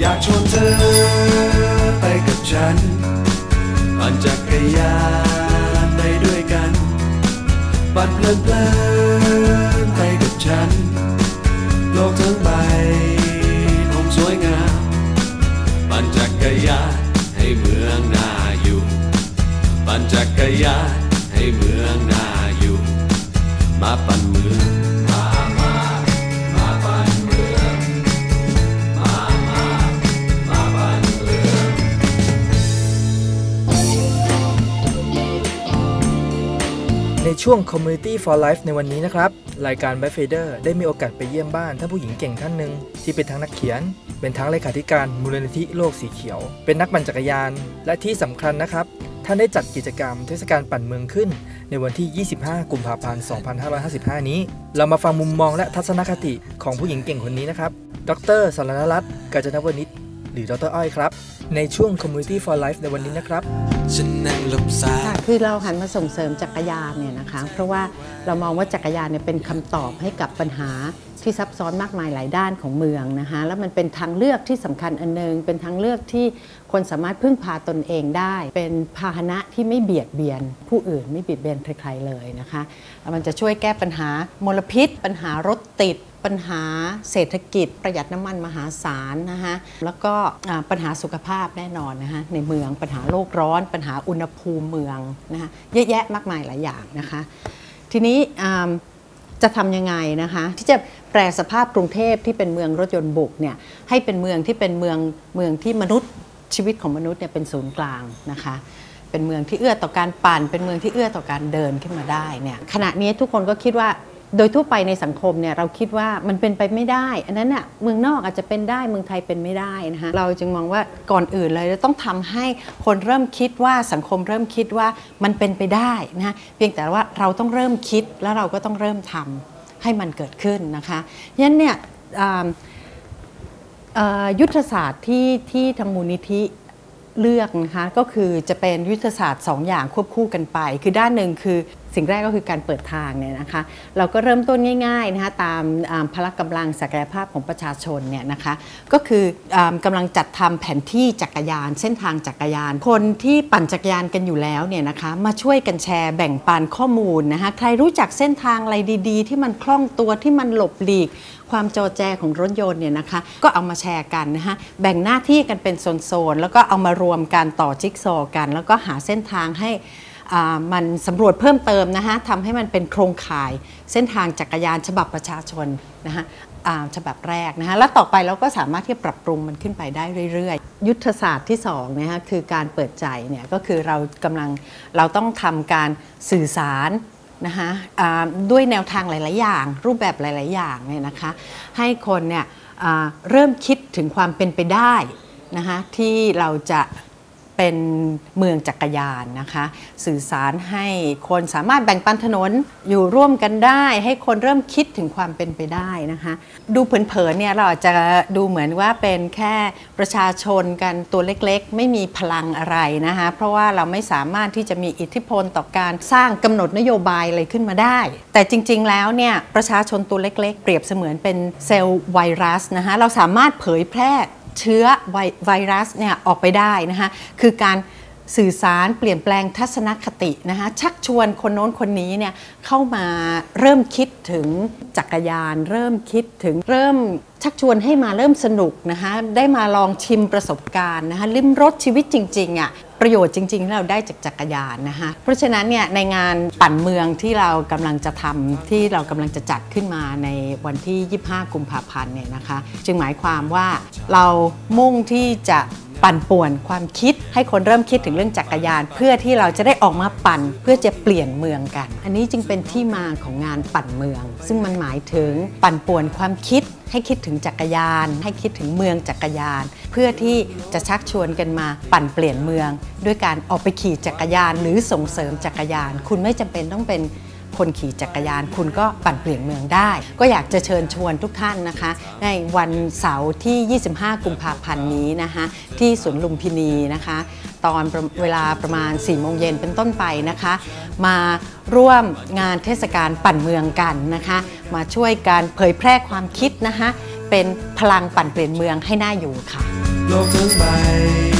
อยากชวนเธอไปกับฉันปั่นจักรยานไปด้วยกันปั่นเพลินเพลินไปกับฉัน โลกทั้งใบ ช่วง Community for Life ในวันนี้นะครับ รายการ b y f a d e r ได้มีโอกาสไปเยี่ยมบ้านท่านผู้หญิงเก่งท่านหนึ่งที่เป็นทั้งนักเขียน เป็นทั้งเลขาธิการมูลนิธิโลกสีเขียว เป็นนักปั่นจักรยาน และที่สำคัญนะครับ ท่านได้จัดกิจกรรมเทศกาลปั่นเมืองขึ้น ในวันที่ 25 กุมภาพันธ์ 2555 นี้ เรามาฟังมุมมองและทัศนคติของผู้หญิงเก่งคนนี้นะครับ ดรสรณรัตน์กาญจนวณิช หรือดรอ้อยครับ ในช่วง Community for Life ในวันนี้นะครับฉันนั่งหลบซ้ายค่ะคือเราหันมาส่งเสริมจักรยานเนี่ยนะคะ เพราะว่าเรามองว่าจักรยานเนี่ยเป็นคำตอบให้กับปัญหาที่ซับซ้อนมากมายหลายด้านของเมืองนะคะแล้วมันเป็นทางเลือกที่สำคัญอันหนึง เป็นทางเลือกที่คนสามารถพึ่งพาตนเองได้ เป็นพาหนะที่ไม่เบียดเบียน ผู้อื่นไม่เบียดเบียนใครๆเลยนะคะแล้วมันจะช่วยแก้ปัญหามลพิษ ปัญหารถติด ปัญหาเศรษฐกิจประหยัดน้ำมันมหาศาลนะคะแล้วก็ปัญหาสุขภาพแน่นอนนะคะในเมืองปัญหาโลกร้อน ปัญหาอุณหภูมิเมืองนะคะเยอะแยะมากมายหลายอย่างนะคะ ทีนี้จะทำยังไงนะคะที่จะแปลสภาพกรุงเทพที่เป็นเมืองรถยนต์บุกเนี่ยให้เป็นเมืองที่เป็นเมืองเมืองที่มนุษย์ชีวิตของมนุษย์เนี่ยเป็นศูนย์กลางนะคะเป็นเมืองที่เอื้อต่อการปั่น เป็นเมืองที่เอื้อต่อการเดินขึ้นมาได้เนี่ยขณะนี้ทุกคนก็คิดว่า โดยทั่วไปในสังคมเนี่ยเราคิดว่ามันเป็นไปไม่ได้ อันนั้นน่ะเมืองนอกอาจจะเป็นได้เมืองไทยเป็นไม่ได้นะคะเราจึงมองว่าก่อนอื่นเลยเราต้องทำให้คนเริ่มคิดว่าสังคมเริ่มคิดว่ามันเป็นไปได้นะะเพียงแต่ว่าเราต้องเริ่มคิดแล้วเราก็ต้องเริ่มทำให้มันเกิดขึ้นนะคะฉะนั้นเนี่ยยุทธศาสตร์ที่ที่ทางมูลนิธิเลือกนะคะก็คือจะเป็นยุทธศาสตร์2อย่างควบคู่กันไป คือด้านหนึ่งคือ สิ่งแรกก็คือการเปิดทางเนี่ยนะคะ เราก็เริ่มต้นง่ายๆนะคะตามพละกำลังศักยภาพของประชาชนเนี่ยนะคะ ก็คืออากำลังจัดทำแผนที่จักรยาน เส้นทางจักรยาน คนที่ปั่นจักรยานกันอยู่แล้วเนี่ยนะคะมาช่วยกันแชร์แบ่งปันข้อมูลนะคะใครรู้จักเส้นทางอะไรดีๆ ที่มันคล่องตัวที่มันหลบหลีกความจอแจของรถยนต์เนี่ยนะคะก็เอามาแชร์กันนะคะแบ่งหน้าที่กันเป็นโซนๆแล้วก็เอามารวมกันต่อจิ๊กซอว์กัน แล้วก็หาเส้นทางให้ มันสำรวจเพิ่มเติมนะคะทำให้มันเป็นโครงข่ายเส้นทางจักรยานฉบับประชาชนนะคะฉบับแรกนะคะแล้วต่อไปเราก็สามารถที่จะปรับปรุงมันขึ้นไปได้เรื่อยๆ ยุทธศาสตร์ที่2นะคะคือการเปิดใจเนี่ยก็คือเรากำลังเราต้องทำการสื่อสารนะคะด้วยแนวทางหลาย ๆ อย่าง รูปแบบหลาย ๆ อย่างเนี่ยนะคะให้คนเนี่ยเริ่มคิดถึงความเป็นไปได้นะคะที่เราจะ เป็นเมืองจักรยานนะคะ สื่อสารให้คนสามารถแบ่งปันถนนอยู่ร่วมกันได้ ให้คนเริ่มคิดถึงความเป็นไปได้นะคะ ดูเผินๆเนี่ยเราอาจจะดูเหมือนว่าเป็นแค่ประชาชนกันตัวเล็กๆ ไม่มีพลังอะไรนะคะ เพราะว่าเราไม่สามารถที่จะมีอิทธิพลต่อการสร้างกำหนดนโยบายอะไรขึ้นมาได้ แต่จริงๆแล้วเนี่ยประชาชนตัวเล็กๆ เปรียบเสมือนเป็นเซลล์ไวรัสนะคะเราสามารถเผยแพร่ เชื้อไวรัสเนี่ยออกไปได้นะคะคือการ สื่อสารเปลี่ยนแปลงทัศนคตินะคะชักชวนคนโน้นคนนี้เนี่ยเข้ามาเริ่มคิดถึงจักรยาน เริ่มคิดถึงเริ่มชักชวนให้มาเริ่มสนุกนะคะได้มาลองชิมประสบการณ์นะคะลิ้มรสชีวิตจริงๆอะประโยชน์จริงๆที่เราได้จากจักรยานนะคะเพราะฉะนั้นเนี่ยในงานปั่นเมืองที่เรากำลังจะทำที่เรากำลังจะจัดขึ้นมาในวันที่ 25 กุมภาพันธ์เนี่ยนะคะจึงหมายความว่าเรามุ่งที่จะ ปั่นป่วนความคิดให้คนเริ่มคิดถึงเรื่องจักรยาน เพื่อที่เราจะได้ออกมาปั่นเพื่อจะเปลี่ยนเมืองกัน อันนี้จึงเป็นที่มาของงานปั่นเมือง ซึ่งมันหมายถึงปั่นป่วนความคิดให้คิดถึงจักรยาน ให้คิดถึงเมืองจักรยาน เพื่อที่จะชักชวนกันมาปั่นเปลี่ยนเมือง ด้วยการออกไปขี่จักรยาน หรือส่งเสริมจักรยาน คุณไม่จำเป็นต้องเป็น คนขี่จักรยาน คุณก็ปั่นเปลี่ยนเมืองได้ ก็อยากจะเชิญชวนทุกท่านนะคะ ในวันเสาร์ที่ 25 กุมภาพันธ์นี้นะคะ ที่สวนลุมพินีนะคะ ตอนเวลาประมาณ 4 โมงเย็นเป็นต้นไปนะคะ มาร่วมงานเทศกาลปั่นเมืองกันนะคะ มาช่วยการเผยแพร่ความคิดนะคะ เป็นพลังปั่นเปลี่ยนเมืองให้น่าอยู่ค่ะโลกทั้งใบ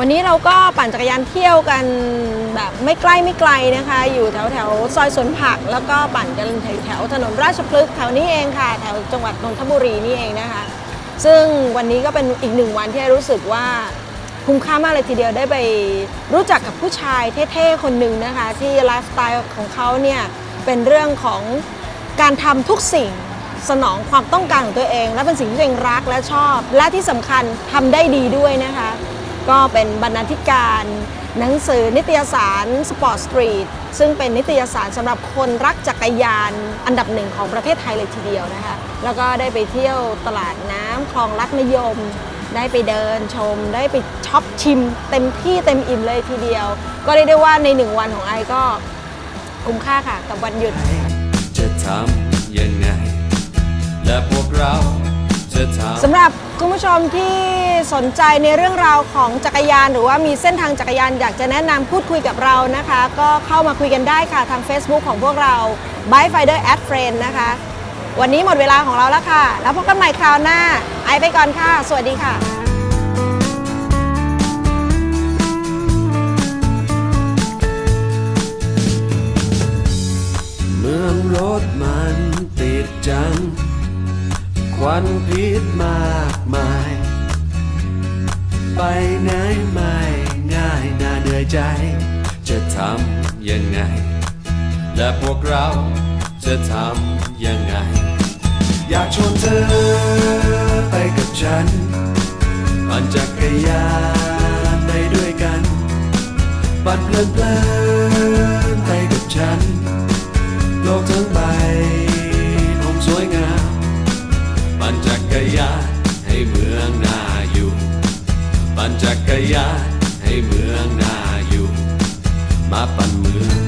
วันนี้เราก็ปั่นจักรยานเที่ยวกันแบบไม่ใกล้ไม่ไกลนะคะ อยู่แถวแถวซอยสวนผัก แล้วก็ปั่นกันแถวแถวถนนราชพฤกษ์แถวนี้เองค่ะแถวจังหวัดนนทบุรีนี่เองนะคะ ซึ่งวันนี้ก็เป็นอีกหนึ่งวันที่รู้สึกว่าคุ้มค่ามากเลยทีเดียวได้ไปรู้จักกับผู้ชายเท่ๆคนหนึ่งนะคะ ที่ไลฟ์สไตล์ของเขาเนี่ยเป็นเรื่องของการทำทุกสิ่งสนองความต้องการของตัวเอง และเป็นสิ่งที่ตัวเองรักและชอบ และที่สำคัญทำได้ดีด้วยนะคะ ก็เป็นบรรณาธิการหนังสือนิตยสารสปอร์ตสตรีทซึ่งเป็นนิตยสารสำหรับคนรักจักรยานอันดับหนึ่งของประเทศไทยเลยทีเดียวนะคะ แล้วก็ได้ไปเที่ยวตลาดน้ำคลองลัดมะยม ได้ไปเดินชม ได้ไปช็อปชิม เต็มที่เต็มอิ่มเลยทีเดียว ก็เรียกได้ว่าในหนึ่งวันของไอก็คุ้มค่าค่ะกับวันหยุด จะทำยังไงและพวกเรา สำหรับคุณผู้ชมที่สนใจในเรื่องราวของจักรยาน หรือว่ามีเส้นทางจักรยานอยากจะแนะนำพูดคุยกับเรานะคะ ก็เข้ามาคุยกันได้ค่ะทาง Facebook ของพวกเรา b i f i d e r at Friend นะคะ วันนี้หมดเวลาของเราแล้วค่ะ แล้วพบกันใหม่คราวหน้า ไอไปก่อนค่ะ สวัสดีค่ะ วันพิษมากมาย ไปไหนไม่ง่ายน่าเหนื่อยใจ จะทำยังไง และพวกเราจะทำยังไง อยากชวนเธอไปกับฉันปั่นจักรยานไปด้วยกัน ปั่นเพลินเพลิน จักรยานให้เมืองน่าอยู่ มาปั่นเมือง